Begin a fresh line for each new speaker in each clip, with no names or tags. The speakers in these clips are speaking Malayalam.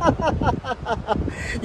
ha ha ha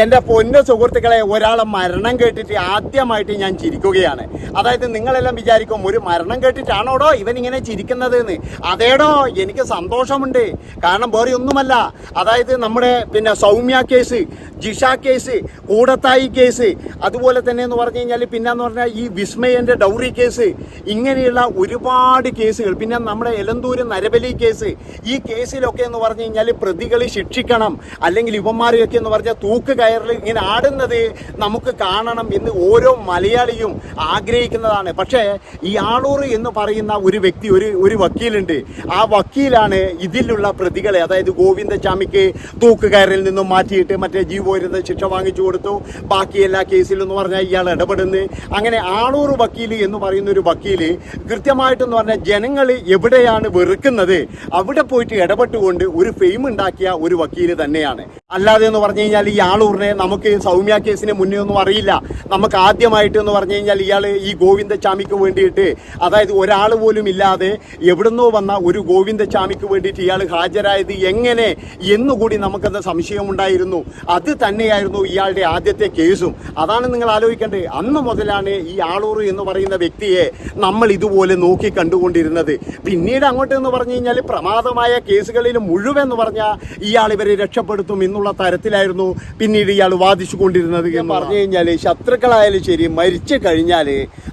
എന്റെ പൊന്ന സുഹൃത്തുക്കളെ ഒരാളെ മരണം കേട്ടിട്ട് ആദ്യമായിട്ട് ഞാൻ ചിരിക്കുകയാണ്. അതായത് നിങ്ങളെല്ലാം വിചാരിക്കും ഒരു മരണം കേട്ടിട്ടാണോടോ ഇവൻ ഇങ്ങനെ ചിരിക്കുന്നത് എന്ന് അതേടോ എനിക്ക് സന്തോഷമുണ്ട്. കാരണം വേറെ ഒന്നുമല്ല. അതായത് നമ്മുടെ പിന്നെ Soumya case Jisha case Koodathayi case അതുപോലെ തന്നെ എന്ന് പറഞ്ഞു കഴിഞ്ഞാൽ പിന്നെ എന്ന് പറഞ്ഞാൽ ഈ വിസ്മയന്റെ ഡൗറി കേസ് ഇങ്ങനെയുള്ള ഒരുപാട് കേസുകൾ. പിന്നെ നമ്മുടെ എലന്തൂര് നരബലി കേസ് ഈ കേസിലൊക്കെ എന്ന് പറഞ്ഞു കഴിഞ്ഞാൽ പ്രതികളെ ശിക്ഷിക്കണം. അല്ലെങ്കിൽ ഇവന്മാരെയൊക്കെ എന്ന് പറഞ്ഞാൽ തൂക്ക് കയറിൽ ഇങ്ങനെ ആടുന്നത് നമുക്ക് കാണണം എന്ന് ഓരോ മലയാളിയും ആഗ്രഹിക്കുന്നതാണ്. പക്ഷേ ഈ ആളൂർ എന്ന് പറയുന്ന ഒരു വ്യക്തി ഒരു ഒരു വക്കീലുണ്ട്. ആ വക്കീലാണ് ഇതിലുള്ള പ്രതികളെ അതായത് ഗോവിന്ദസ്വാമിക്ക് തൂക്കുകയറിൽ നിന്നും മാറ്റിയിട്ട് മറ്റേ ജീവോരുന്ന ശിക്ഷ വാങ്ങിച്ചു കൊടുത്തു. ബാക്കി എല്ലാ കേസിലും എന്ന് പറഞ്ഞാൽ ഇയാൾ ഇടപെടുന്നു. അങ്ങനെ ആളൂർ വക്കീൽ എന്ന് പറയുന്ന ഒരു വക്കീൽ കൃത്യമായിട്ടെന്ന് പറഞ്ഞാൽ ജനങ്ങൾ എവിടെയാണ് വെറുക്കുന്നത് അവിടെ പോയിട്ട് ഇടപെട്ടുകൊണ്ട് ഒരു ഫെയിം ഉണ്ടാക്കിയ ഒരു വക്കീൽ തന്നെയാണ്. അല്ലാതെ എന്ന് പറഞ്ഞു കഴിഞ്ഞാൽ ഈ ആളൂറിനെ നമുക്ക് സൗമ്യ കേസിനെ മുന്നേ ഒന്നും അറിയില്ല. നമുക്ക് ആദ്യമായിട്ട് എന്ന് പറഞ്ഞു കഴിഞ്ഞാൽ ഇയാൾ ഈ ഗോവിന്ദചാമിക്ക് വേണ്ടിയിട്ട് അതായത് ഒരാൾ പോലും ഇല്ലാതെ എവിടുന്നോ വന്ന ഒരു ഗോവിന്ദചാമിക്ക് വേണ്ടിയിട്ട് ഇയാൾ ഹാജരായത് എങ്ങനെ എന്നുകൂടി നമുക്കത് സംശയമുണ്ടായിരുന്നു. അത് തന്നെയായിരുന്നു ഇയാളുടെ ആദ്യത്തെ കേസും. അതാണ് നിങ്ങൾ ആലോചിക്കേണ്ടത്. അന്ന് മുതലാണ് ഈ ആളൂർ എന്ന് പറയുന്ന വ്യക്തിയെ നമ്മൾ ഇതുപോലെ നോക്കി കണ്ടുകൊണ്ടിരുന്നത്. പിന്നീട് അങ്ങോട്ട് എന്ന് പറഞ്ഞു കഴിഞ്ഞാൽ പ്രമാദമായ കേസുകളിൽ മുഴുവൻ എന്ന് പറഞ്ഞാൽ ഇയാൾ ഇവരെ രക്ഷപ്പെടുത്തും എന്നുള്ള തരത്തിലായിരുന്നു. പിന്നീട് ഇയാൾ വാദിച്ചു കൊണ്ടിരുന്നത് എന്ന് പറഞ്ഞു കഴിഞ്ഞാൽ ശത്രുക്കളായാലും ശരി മരിച്ചു കഴിഞ്ഞാൽ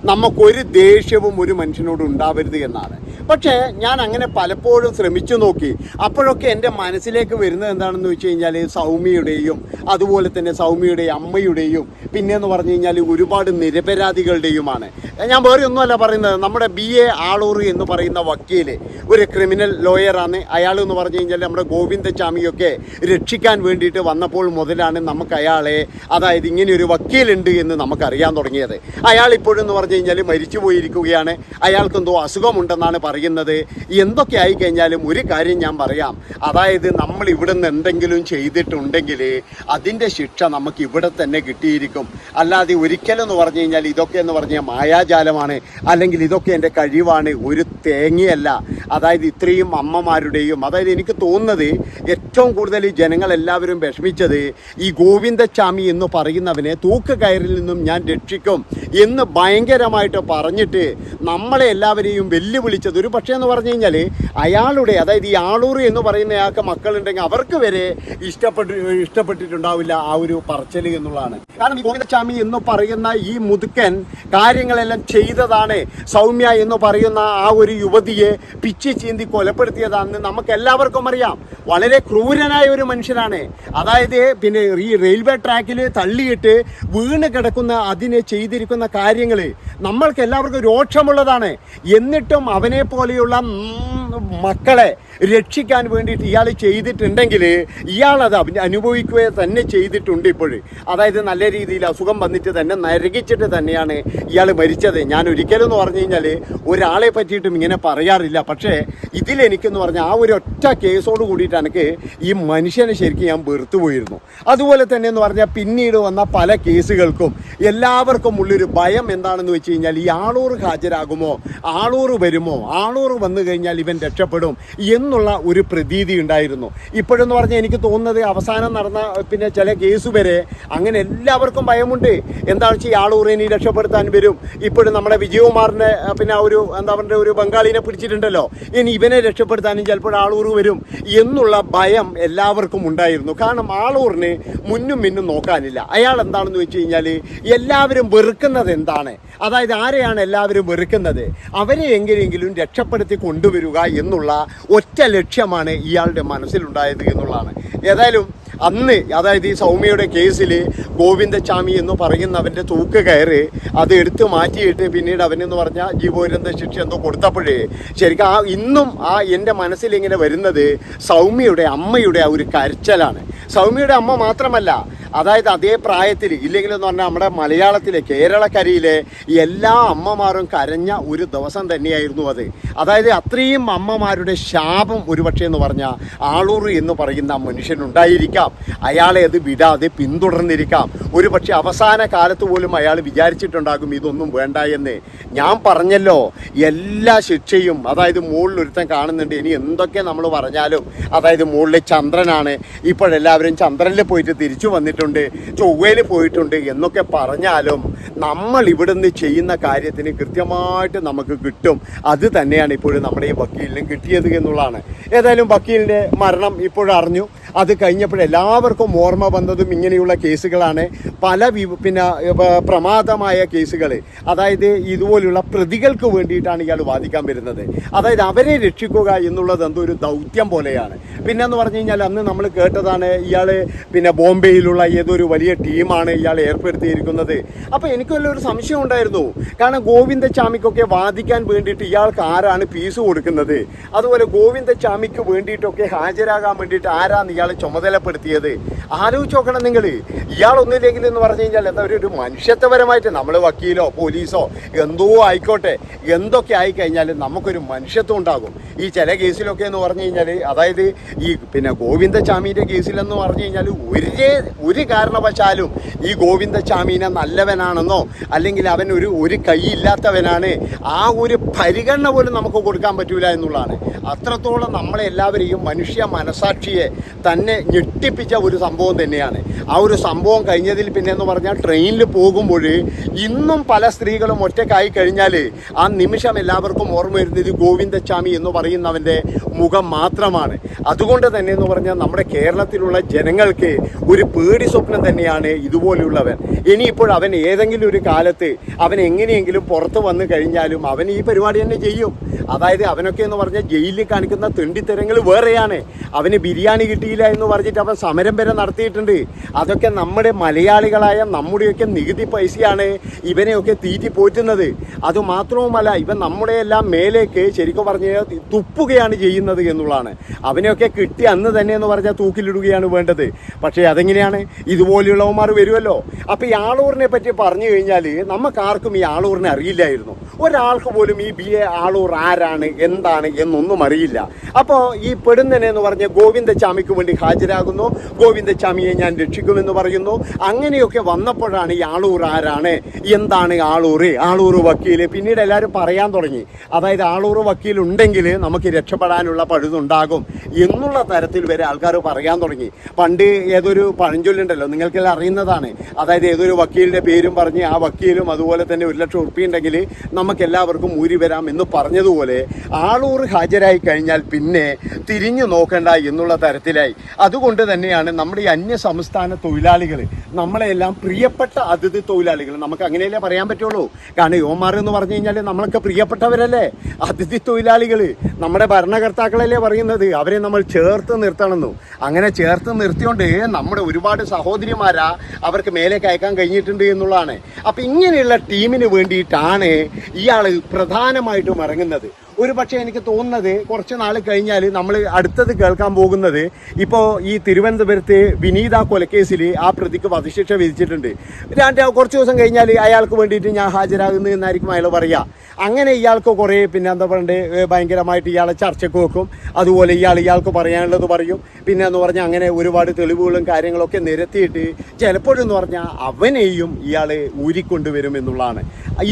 നമുക്കൊരു ദേഷ്യവും ഒരു മനുഷ്യനോട് ഉണ്ടാവരുത് എന്നാണ്. പക്ഷേ ഞാൻ അങ്ങനെ പലപ്പോഴും ശ്രമിച്ചു നോക്കി. അപ്പോഴൊക്കെ എന്റെ മനസ്സിലേക്ക് വരുന്നത് എന്താണെന്ന് വെച്ച് കഴിഞ്ഞാൽ സൗമ്യയുടെയും അതുപോലെ തന്നെ സൗമ്യയുടെ അമ്മയുടെയും പിന്നെ എന്ന് പറഞ്ഞു കഴിഞ്ഞാൽ ഒരുപാട് നിരപരാധികളുടെയുമാണ്. ഞാൻ വേറെ ഒന്നുമല്ല പറയുന്നത്. നമ്മുടെ ബി. എ. ആളൂർ എന്ന് പറയുന്ന വക്കീൽ ഒരു ക്രിമിനൽ ലോയറാണ്. അയാൾ എന്ന് പറഞ്ഞു കഴിഞ്ഞാൽ നമ്മുടെ ഗോവിന്ദചാമിയൊക്കെ രക്ഷിക്കാൻ വേണ്ടിയിട്ട് വന്നപ്പോൾ മുതലാണ് നമുക്ക് അയാളെ അതായത് ഇങ്ങനെ ഒരു വക്കീലുണ്ട് എന്ന് നമുക്കറിയാൻ തുടങ്ങിയത്. അയാൾ ഇപ്പോഴെന്ന് പറഞ്ഞു കഴിഞ്ഞാൽ മരിച്ചു പോയിരിക്കുകയാണ് അയാൾക്കെന്തോ അസുഖമുണ്ടെന്നാണ് പറയുന്നത്. എന്തൊക്കെ ആയി കഴിഞ്ഞാലും ഒരു കാര്യം ഞാൻ പറയാം. അതായത് നമ്മൾ ഇവിടെ നിന്ന് എന്തെങ്കിലും ചെയ്തിട്ടുണ്ടെങ്കിൽ അതിന്റെ ശിക്ഷ നമുക്ക് ഇവിടെ തന്നെ കിട്ടിയിരിക്കും. അല്ലാതെ ഒരിക്കലും എന്ന് പറഞ്ഞു കഴിഞ്ഞാൽ ഇതൊക്കെ എന്ന് പറഞ്ഞാൽ മായാജാലമാണ്. അല്ലെങ്കിൽ ഇതൊക്കെ എന്റെ കഴിവാണ്. ഒരു തേങ്ങയല്ല. അതായത് ഇത്രയും അമ്മമാരുടെയും അതായത് എനിക്ക് തോന്നുന്നത് ഏറ്റവും കൂടുതൽ ജനങ്ങളെല്ലാവരും വിഷമിച്ചത് ഈ ഗോവിന്ദസ്വാമി എന്ന് പറയുന്നവനെ തൂക്ക് കയറിൽ നിന്നും ഞാൻ രക്ഷിക്കും എന്ന് ഭയങ്കരമായിട്ട് പറഞ്ഞിട്ട് നമ്മളെ എല്ലാവരെയും വെല്ലുവിളിച്ചത്. ഒരു പക്ഷേ എന്ന് പറഞ്ഞു കഴിഞ്ഞാൽ അയാളുടെ അതായത് ഈ ആളൂർ എന്ന് പറയുന്ന ആൾക്ക് മക്കളുണ്ടെങ്കിൽ അവർക്ക് വരെ ഇഷ്ടപ്പെട്ട് ഇഷ്ടപ്പെട്ടിട്ടുണ്ടാവില്ല ആ ഒരു പറച്ചൽ എന്നുള്ളതാണ്. കാരണം ഗോവിന്ദസ്വാമി എന്ന് പറയുന്ന ഈ മുതുക്കൻ കാര്യങ്ങളെല്ലാം ചെയ്തതാണ് സൗമ്യ എന്ന് പറയുന്ന ആ ഒരു യുവതിയെ പിച്ചി ചീന്തി കൊലപ്പെടുത്തിയതാണെന്ന് നമുക്ക് എല്ലാവർക്കും അറിയാം. വളരെ ക്രൂരനായ ഒരു മനുഷ്യനാണ്. അതായത് പിന്നെ ഈ റെയിൽവേ ട്രാക്കിൽ തള്ളിയിട്ട് വീണ് കിടക്കുന്ന അതിനെ ചെയ്തിരിക്കുന്ന കാര്യങ്ങൾ നമ്മൾക്ക് എല്ലാവർക്കും രോക്ഷമുള്ളതാണ് എന്നിട്ടും അവനെ പോലെയുള്ള മക്കളെ രക്ഷിക്കാൻ വേണ്ടിയിട്ട് ഇയാൾ ചെയ്തിട്ടുണ്ടെങ്കിൽ ഇയാളത് അനുഭവിക്കുകയെ തന്നെ ചെയ്തിട്ടുണ്ട് ഇപ്പോൾ അതായത് നല്ല രീതിയിൽ അസുഖം വന്നിട്ട് തന്നെ നരകിച്ചിട്ട് തന്നെയാണ് ഇയാൾ മരിച്ചത്. ഞാൻ ഒരിക്കലും എന്ന് പറഞ്ഞു കഴിഞ്ഞാൽ ഒരാളെ പറ്റിയിട്ടും ഇങ്ങനെ പറയാറില്ല. പക്ഷേ ഇതിലെനിക്കെന്ന് പറഞ്ഞാൽ ആ ഒരു ഒറ്റ കേസോട് കൂടിയിട്ട് എനിക്ക് ഈ മനുഷ്യനെ ശരിക്കും ഞാൻ വെറുത്തു പോയിരുന്നു. അതുപോലെ തന്നെ എന്ന് പറഞ്ഞാൽ പിന്നീട് വന്ന പല കേസുകൾക്കും എല്ലാവർക്കും ഉള്ളൊരു ഭയം എന്താണെന്ന് വെച്ച് കഴിഞ്ഞാൽ ഈ ആളൂർ ഹാജരാകുമോ? ആളൂർ വരുമോ? ആളൂർ വന്നു കഴിഞ്ഞാൽ ഇവൻ രക്ഷപ്പെടും എന്നുള്ള ഒരു പ്രതീതി ഉണ്ടായിരുന്നു. ഇപ്പോഴെന്ന് പറഞ്ഞാൽ എനിക്ക് തോന്നുന്നത് അവസാനം നടന്ന പിന്നെ ചില കേസ് വരെ അങ്ങനെ എല്ലാവർക്കും ഭയമുണ്ട്. എന്താണെന്ന് വെച്ചാൽ ഈ ആളൂർ ഇനി രക്ഷപ്പെടുത്താൻ വരും. ഇപ്പോഴും നമ്മുടെ വിജയകുമാറിന്റെ പിന്നെ ആ ഒരു എന്താ പറയുക ഒരു ബംഗാളിനെ പിടിച്ചിട്ടുണ്ടല്ലോ. ഇനി ഇവനെ രക്ഷപ്പെടുത്താനും ചിലപ്പോൾ ആളൂർ വരും എന്നുള്ള ഭയം എല്ലാവർക്കും ഉണ്ടായിരുന്നു. കാരണം ആളൂറിന് മുന്നും മിന്നും നോക്കാനില്ല. അയാൾ എന്താണെന്ന് വെച്ച് കഴിഞ്ഞാൽ എല്ലാവരും വെറുക്കുന്നത് എന്താണ്? അതായത് ആരെയാണ് എല്ലാവരും വെറുക്കുന്നത്? അവരെ എങ്ങനെയെങ്കിലും രക്ഷപ്പെടുത്തി കൊണ്ടുവരിക എന്നുള്ള ഒറ്റ ലക്ഷ്യമാണ് ഇയാളുടെ മനസ്സിലുണ്ടായത് എന്നുള്ളതാണ്. ഏതായാലും അന്ന് അതായത് ഈ സൗമ്യയുടെ കേസിൽ ഗോവിന്ദസ്വാമി എന്ന് പറയുന്നവന്റെ തൂക്ക് കയറി അത് എടുത്തു മാറ്റിയിട്ട് പിന്നീട് അവനെന്ന് പറഞ്ഞാൽ ജീവോരന്ത ശിക്ഷ എന്തോ കൊടുത്തപ്പോഴേ ശരിക്കും ആ ഇന്നും ആ എന്റെ മനസ്സിലിങ്ങനെ വരുന്നത് സൗമ്യയുടെ അമ്മയുടെ ആ ഒരു കരച്ചലാണ്. സൗമ്യയുടെ അമ്മ മാത്രമല്ല അതായത് അതേ പ്രായത്തിൽ ഇല്ലെങ്കിൽ എന്ന് പറഞ്ഞാൽ നമ്മുടെ മലയാളത്തിലെ കേരളക്കരയിലെ എല്ലാ അമ്മമാരും കരഞ്ഞ ഒരു ദിവസം തന്നെയായിരുന്നു അത്. അതായത് അത്രയും അമ്മമാരുടെ ശാപം ഒരുപക്ഷെ എന്ന് പറഞ്ഞാൽ ആളൂർ എന്ന് പറയുന്ന മനുഷ്യനുണ്ടായിരിക്കാം. അയാളെ അത് വിടാതെ പിന്തുടർന്നിരിക്കാം. ഒരുപക്ഷെ അവസാന കാലത്ത് പോലും അയാൾ വിചാരിച്ചിട്ടുണ്ടാകും ഇതൊന്നും വേണ്ട എന്ന്. ഞാൻ പറഞ്ഞല്ലോ എല്ലാ ശിക്ഷയും അതായത് മുകളിൽ ഒരുത്തൻ കാണുന്നുണ്ട് ഇനി എന്തൊക്കെ നമ്മൾ പറഞ്ഞാലും അതായത് മുകളിലെ ചന്ദ്രനാണ്. ഇപ്പോഴെല്ലാവരും ചന്ദ്രനിൽ പോയിട്ട് തിരിച്ചു വന്നിട്ടുണ്ട് ചൊവ്വയിൽ പോയിട്ടുണ്ട് എന്നൊക്കെ പറഞ്ഞാലും നമ്മൾ ഇവിടുന്ന് ചെയ്യുന്ന കാര്യത്തിന് കൃത്യമായിട്ട് നമുക്ക് കിട്ടും. അത് തന്നെയാണ് ഇപ്പോഴും നമ്മുടെ ഈ വക്കീലിനും കിട്ടിയത് എന്നുള്ളതാണ്. ഏതായാലും വക്കീലിന്റെ മരണം ഇപ്പോഴും അറിഞ്ഞു അത് കഴിഞ്ഞപ്പോൾ എല്ലാവർക്കും ഓർമ്മ വന്നതും ഇങ്ങനെയുള്ള കേസുകളാണ്. പല പിന്നെ പ്രമാദമായ കേസുകൾ അതായത് ഇതുപോലുള്ള പ്രതികൾക്ക് വേണ്ടിയിട്ടാണ് ഇയാൾ വാദിക്കാൻ വരുന്നത്. അതായത് അവരെ രക്ഷിക്കുക എന്നുള്ളത് എന്തോ ഒരു ദൗത്യം പോലെയാണ്. പിന്നെ എന്ന് പറഞ്ഞു കഴിഞ്ഞാൽ അന്ന് നമ്മൾ കേട്ടതാണ് ഇയാൾ പിന്നെ ബോംബെയിലുള്ള ഏതൊരു വലിയ ടീമാണ് ഇയാൾ ഏർപ്പെടുത്തിയിരിക്കുന്നത്. അപ്പോൾ എനിക്ക് വലിയൊരു സംശയം ഉണ്ടായിരുന്നു. കാരണം ഗോവിന്ദചാമിക്കൊക്കെ വാദിക്കാൻ വേണ്ടിയിട്ട് ഇയാൾക്ക് ആരാണ് ഫീസ് കൊടുക്കുന്നത്? അതുപോലെ ഗോവിന്ദചാമിക്ക് വേണ്ടിയിട്ടൊക്കെ ഹാജരാകാൻ വേണ്ടിയിട്ട് ആരാണ് ഇയാൾ ചുമതലപ്പെടുത്തിയത്. ആലോചിച്ച് നോക്കണം നിങ്ങൾ ഇയാൾ ഇയാളൊന്നുമില്ലെങ്കിൽ എന്ന് പറഞ്ഞു കഴിഞ്ഞാൽ എന്താ ഒരു- മനുഷ്യത്വപരമായിട്ട് നമ്മൾ വക്കീലോ പോലീസോ എന്തോ ആയിക്കോട്ടെ. എന്തൊക്കെ ആയി കഴിഞ്ഞാൽ നമുക്കൊരു മനുഷ്യത്വം ഉണ്ടാകും. ഈ ചില കേസിലൊക്കെ എന്ന് പറഞ്ഞു കഴിഞ്ഞാൽ അതായത് ഈ പിന്നെ ഗോവിന്ദചാമീന്റെ കേസിലെന്ന് പറഞ്ഞു കഴിഞ്ഞാൽ ഒരു ഒരു കാരണവശാലും ഈ ഗോവിന്ദചാമീനെ നല്ലവനാണെന്നോ അല്ലെങ്കിൽ അവൻ ഒരു ഒരു കൈയില്ലാത്തവനാണ്. ആ ഒരു പരിഗണന പോലും നമുക്ക് കൊടുക്കാൻ പറ്റൂല എന്നുള്ളതാണ്. അത്രത്തോളം നമ്മളെല്ലാവരെയും മനുഷ്യ മനസാക്ഷിയെ തന്നെ ഞെട്ടിപ്പിച്ച ഒരു സംഭവം തന്നെയാണ്. ആ ഒരു സംഭവം കഴിഞ്ഞതിൽ പിന്നെ എന്ന് പറഞ്ഞാൽ ട്രെയിനിൽ പോകുമ്പോൾ ഇന്നും പല സ്ത്രീകളും ഒറ്റക്കായി കഴിഞ്ഞാൽ ആ നിമിഷം എല്ലാവർക്കും ഓർമ്മ വരുന്നത് ഗോവിന്ദച്ചാമി എന്ന് പറയുന്നവന്റെ മുഖം മാത്രമാണ്. അതുകൊണ്ട് തന്നെ എന്ന് പറഞ്ഞാൽ നമ്മുടെ കേരളത്തിലുള്ള ജനങ്ങൾക്ക് ഒരു പേടി സ്വപ്നം തന്നെയാണ് ഇതുപോലെയുള്ളവൻ. ഇനിയിപ്പോൾ അവൻ ഏതെങ്കിലും ഒരു കാലത്ത് അവൻ എങ്ങനെയെങ്കിലും പുറത്ത് വന്നു കഴിഞ്ഞാലും അവൻ ഈ പരിപാടി തന്നെ ചെയ്യും. അതായത് അവനൊക്കെ എന്ന് പറഞ്ഞാൽ ജയിലിൽ കാണിക്കുന്ന തെണ്ടിത്തരങ്ങൾ വേറെയാണ്. അവന് ബിരിയാണി കിട്ടിയില്ല എന്ന് പറഞ്ഞിട്ട് അവൻ സമരം വരെ നടത്തിയിട്ടുണ്ട്. അതൊക്കെ നമ്മുടെ മലയാളികളായ നമ്മുടെയൊക്കെ നികുതി പൈസയാണ് ഇവനെയൊക്കെ തീറ്റി പോറ്റുന്നത്. അതുമാത്രവുമല്ല ഇവൻ നമ്മുടെ എല്ലാം മേലേക്ക് ശരിക്കും പറഞ്ഞാൽ തുപ്പുകയാണ് ചെയ്യുന്നത് എന്നുള്ളതാണ്. അവനെയൊക്കെ കിട്ടി അന്ന് തന്നെ എന്ന് പറഞ്ഞാൽ തൂക്കിലിടുകയാണ് വേണ്ടത്. പക്ഷേ അതെങ്ങനെയാണ്? ഇതുപോലെയുള്ളവന്മാർ വരുമല്ലോ. അപ്പോൾ ഈ ആളൂറിനെ പറ്റി പറഞ്ഞു കഴിഞ്ഞാൽ നമുക്കാർക്കും ഈ ആളൂറിനെ അറിയില്ലായിരുന്നു. ഒരാൾക്ക് പോലും ഈ ബി എ ആളൂർ ആരാണ് എന്താണ് എന്നൊന്നും അറിയില്ല. അപ്പോൾ ഈ പെടുന്നനെ എന്ന് പറഞ്ഞ ഗോവിന്ദചാമിക്ക് വേണ്ടി ഹാജരാകുന്നു. ഗോവിന്ദചാമിയെ ഞാൻ രക്ഷിക്കുമെന്ന് പറയുന്നു. അങ്ങനെയൊക്കെ വന്നപ്പോഴാണ് ഈ ആളൂർ ആരാണ്? എന്താണ് ആളൂർ? ആളൂർ വക്കീൽ പിന്നീട് എല്ലാവരും പറയാൻ തുടങ്ങി. അതായത് ആളൂർ വക്കീൽ ഉണ്ടെങ്കിൽ നമുക്ക് രക്ഷപ്പെടാനുള്ള പഴുതുണ്ടാകും എന്നുള്ള തരത്തിൽ വരെ ആൾക്കാർ പറയാൻ തുടങ്ങി. പണ്ട് ഏതൊരു പഴഞ്ചൊല്ലുണ്ടല്ലോ നിങ്ങൾക്കെല്ലാം അറിയുന്നതാണ്. അതായത് ഏതൊരു വക്കീലിന്റെ പേരും പറഞ്ഞ് ആ വക്കീലും അതുപോലെ തന്നെ ഒരു ലക്ഷം ഉറുപ്പിയുണ്ടെങ്കിൽ നമുക്ക് എല്ലാവർക്കും ഊരി വരാം എന്ന് പറഞ്ഞതുപോലെ ആളൂർ ഹാജരായി കഴിഞ്ഞാൽ പിന്നെ തിരിഞ്ഞു നോക്കണ്ട എന്നുള്ള തരത്തിലായി. അതുകൊണ്ട് തന്നെയാണ് നമ്മുടെ ഈ അന്യ സംസ്ഥാന തൊഴിലാളികൾ നമ്മളെല്ലാം പ്രിയപ്പെട്ട അതിഥി തൊഴിലാളികൾ നമുക്ക് അങ്ങനെയല്ലേ പറയാൻ പറ്റുള്ളൂ? കാരണം യോമാർ എന്ന് പറഞ്ഞു കഴിഞ്ഞാൽ നമ്മളൊക്കെ പ്രിയപ്പെട്ടവരല്ലേ? അതിഥി തൊഴിലാളികൾ നമ്മുടെ ഭരണകർത്താക്കളല്ലേ പറയുന്നത്? അവരെ നമ്മൾ ചേർത്ത് നിർത്തണമെന്നു. അങ്ങനെ ചേർത്ത് നിർത്തിയോണ്ട് നമ്മുടെ ഒരുപാട് സഹോദരിമാരാ അവർക്ക് മേലേക്ക് അയക്കാൻ കഴിഞ്ഞിട്ടുണ്ട് എന്നുള്ളതാണ്. അപ്പം ഇങ്ങനെയുള്ള ടീമിന് വേണ്ടിയിട്ടാണ് ഇയാൾ പ്രധാനമായിട്ടും ഇറങ്ങുന്നത്. ഒരു പക്ഷേ എനിക്ക് തോന്നുന്നത് കുറച്ച് നാൾ കഴിഞ്ഞാൽ നമ്മൾ അടുത്തത് കേൾക്കാൻ പോകുന്നത് ഇപ്പോൾ ഈ തിരുവനന്തപുരത്ത് വിനീത കൊലക്കേസിൽ ആ പ്രതിക്ക് വധശിക്ഷ വിധിച്ചിട്ടുണ്ട്. രണ്ട് കുറച്ച് ദിവസം കഴിഞ്ഞാൽ അയാൾക്ക് വേണ്ടിയിട്ട് ഞാൻ ഹാജരാകുന്നു എന്നായിരിക്കും അയാൾ പറയുക അങ്ങനെ ഇയാൾക്ക് കുറേ പിന്നെ എന്താ പറയണ്ടേ ഭയങ്കരമായിട്ട് ഇയാളെ ചർച്ചയ്ക്ക് വെക്കും. അതുപോലെ ഇയാൾ ഇയാൾക്ക് പറയാനുള്ളത് പറയും. പിന്നെ എന്ന് പറഞ്ഞാൽ അങ്ങനെ ഒരുപാട് തെളിവുകളും കാര്യങ്ങളൊക്കെ നിരത്തിയിട്ട് ചിലപ്പോഴെന്ന് പറഞ്ഞാൽ അവനെയും ഇയാൾ ഊരിക്കൊണ്ടുവരും എന്നുള്ളതാണ്.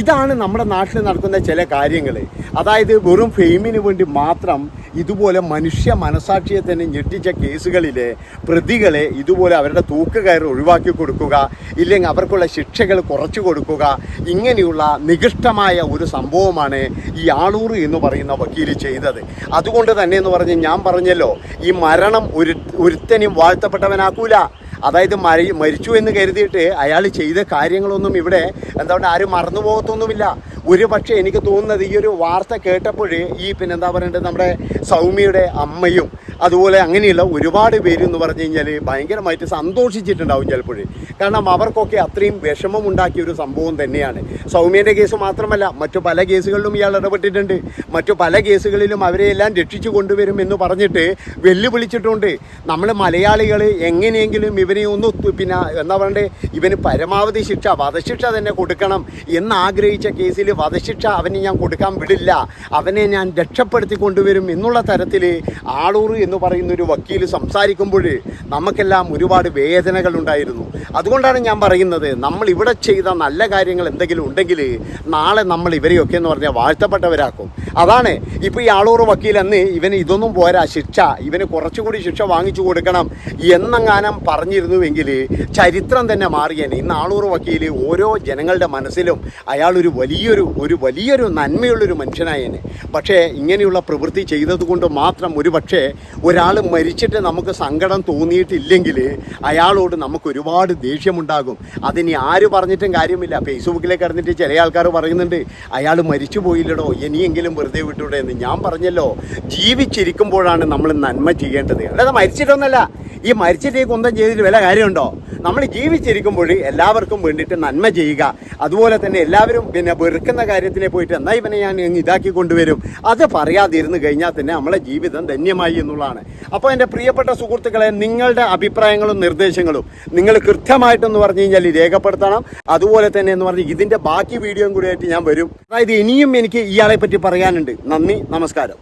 ഇതാണ് നമ്മുടെ നാട്ടിൽ നടക്കുന്ന ചില കാര്യങ്ങൾ അതായത് ഫെയിമിന് വേണ്ടി മാത്രം ഇതുപോലെ മനുഷ്യ മനസാക്ഷിയെ തന്നെ ഞെട്ടിച്ച കേസുകളിലെ പ്രതികളെ ഇതുപോലെ അവരുടെ തൂക്കുകയർ ഒഴിവാക്കി കൊടുക്കുക ഇല്ലെങ്കിൽ അവർക്കുള്ള ശിക്ഷകൾ കുറച്ചു കൊടുക്കുക ഇങ്ങനെയുള്ള നികൃഷ്ടമായ ഒരു സംഭവമാണ് ഈ ആളൂർ എന്ന് പറയുന്ന വക്കീൽ ചെയ്തത്. അതുകൊണ്ട് തന്നെ എന്ന് പറഞ്ഞ് ഞാൻ പറഞ്ഞല്ലോ ഈ മരണം ഒരു ഒരുത്തനും വാഴ്ത്തപ്പെട്ടവനാക്കൂല. അതായത് മരി മരിച്ചു എന്ന് കരുതിയിട്ട് അയാൾ ചെയ്ത കാര്യങ്ങളൊന്നും ഇവിടെ എന്താ പറയുക ആരും മറന്നു പോകത്തൊന്നുമില്ല ഒരു പക്ഷേ എനിക്ക് തോന്നുന്നത് ഈ ഒരു വാർത്ത കേട്ടപ്പോഴേ ഈ പിന്നെ എന്താ പറയേണ്ടത് നമ്മുടെ സൗമ്യയുടെ അമ്മയും അതുപോലെ അങ്ങനെയുള്ള ഒരുപാട് പേര് എന്ന് പറഞ്ഞു കഴിഞ്ഞാൽ ഭയങ്കരമായിട്ട് സന്തോഷിച്ചിട്ടുണ്ടാവും ചിലപ്പോഴേ. കാരണം അവർക്കൊക്കെ അത്രയും വിഷമം ഉണ്ടാക്കിയ ഒരു സംഭവം തന്നെയാണ്. സൗമ്യന്റെ കേസ് മാത്രമല്ല മറ്റു പല കേസുകളിലും ഇയാൾ ഇടപെട്ടിട്ടുണ്ട്. മറ്റു പല കേസുകളിലും അവരെ എല്ലാം രക്ഷിച്ചു കൊണ്ടുവരും എന്ന് പറഞ്ഞിട്ട് വെല്ലുവിളിച്ചിട്ടുണ്ട്. നമ്മൾ മലയാളികൾ എങ്ങനെയെങ്കിലും ഇവനെ ഒന്ന് പിന്നെ എന്താ പറയണ്ടേ? ഇവന് പരമാവധി ശിക്ഷ വധശിക്ഷ തന്നെ കൊടുക്കണം എന്നാഗ്രഹിച്ച കേസിൽ വധശിക്ഷ അവന് ഞാൻ കൊടുക്കാൻ വിടില്ല അവനെ ഞാൻ രക്ഷപ്പെടുത്തി കൊണ്ടുവരും എന്നുള്ള തരത്തിൽ ആളൂർ എന്ന് പറയുന്ന ഒരു വക്കീൽ സംസാരിക്കുമ്പോൾ നമുക്കെല്ലാം ഒരുപാട് വേദനകൾ ഉണ്ടായിരുന്നു. അതുകൊണ്ടാണ് ഞാൻ പറയുന്നത് നമ്മൾ ഇവിടെ ചെയ്ത നല്ല കാര്യങ്ങൾ എന്തെങ്കിലും ഉണ്ടെങ്കിൽ നാളെ നമ്മൾ ഇവരെയൊക്കെ എന്ന് പറഞ്ഞാൽ വാഴ്ത്തപ്പെട്ടവരാക്കും. അതാണ് ഇപ്പോൾ ഈ ആളൂർ വക്കീൽ അന്ന് ഇവന് ഇതൊന്നും പോരാ ശിക്ഷ ഇവന് കുറച്ചുകൂടി ശിക്ഷ വാങ്ങിച്ചു കൊടുക്കണം എന്നങ്ങാനം പറഞ്ഞിരുന്നുവെങ്കിൽ ചരിത്രം തന്നെ മാറിയേനെ. ഇന്ന് ആളൂർ വക്കീൽ ഓരോ ജനങ്ങളുടെ മനസ്സിലും അയാളൊരു വലിയൊരു ഒരു ഒരു വലിയൊരു നന്മയുള്ളൊരു മനുഷ്യനായേനെ പക്ഷേ ഇങ്ങനെയുള്ള പ്രവൃത്തി ചെയ്തതുകൊണ്ട് മാത്രം ഒരു പക്ഷേ ഒരാൾ മരിച്ചിട്ട് നമുക്ക് സങ്കടം തോന്നിയിട്ടില്ലെങ്കിൽ അയാളോട് നമുക്ക് ഒരുപാട് ദേഷ്യമുണ്ടാകും. അതിന് ആര് പറഞ്ഞിട്ടും കാര്യമില്ല. ഫേസ്ബുക്കിലേക്ക് അറിഞ്ഞിട്ട് ചില ആൾക്കാർ പറയുന്നുണ്ട് അയാൾ മരിച്ചു പോയില്ലടോ ഇനിയെങ്കിലും വെറുതെ വിട്ടൂടെ എന്ന്. ഞാൻ പറഞ്ഞല്ലോ ജീവിച്ചിരിക്കുമ്പോഴാണ് നമ്മൾ നന്മ ചെയ്യേണ്ടത്. അല്ലാതെ മരിച്ചിട്ടൊന്നല്ല. ഈ മരിച്ചിട്ട് ഈ കുന്തം ചെയ്തിട്ട് വില കാര്യമുണ്ടോ? നമ്മൾ ജീവിച്ചിരിക്കുമ്പോൾ എല്ലാവർക്കും വേണ്ടിയിട്ട് നന്മ ചെയ്യുക. അതുപോലെ തന്നെ എല്ലാവരും പിന്നെ വെറുക്കുന്ന കാര്യത്തിനെ പോയിട്ട് എന്നാൽ ഇവനെ ഞാൻ ഇതാക്കി കൊണ്ടുവരും? അത് പറയാതിരുന്നു കഴിഞ്ഞാൽ തന്നെ നമ്മളെ ജീവിതം ധന്യമായി എന്നുള്ളതാണ്. അപ്പോൾ എന്റെ പ്രിയപ്പെട്ട സുഹൃത്തുക്കളെ നിങ്ങളുടെ അഭിപ്രായങ്ങളും നിർദ്ദേശങ്ങളും നിങ്ങൾ കൃത്യമായിട്ടെന്ന് പറഞ്ഞു കഴിഞ്ഞാൽ രേഖപ്പെടുത്തണം. അതുപോലെ തന്നെ എന്ന് പറഞ്ഞ് ഇതിന്റെ ബാക്കി വീഡിയോയും കൂടി ആയിട്ട് ഞാൻ വരും. അതായത് ഇനിയും എനിക്ക് ഇയാളെ പറ്റി പറയാനുണ്ട്. നന്ദി നമസ്കാരം.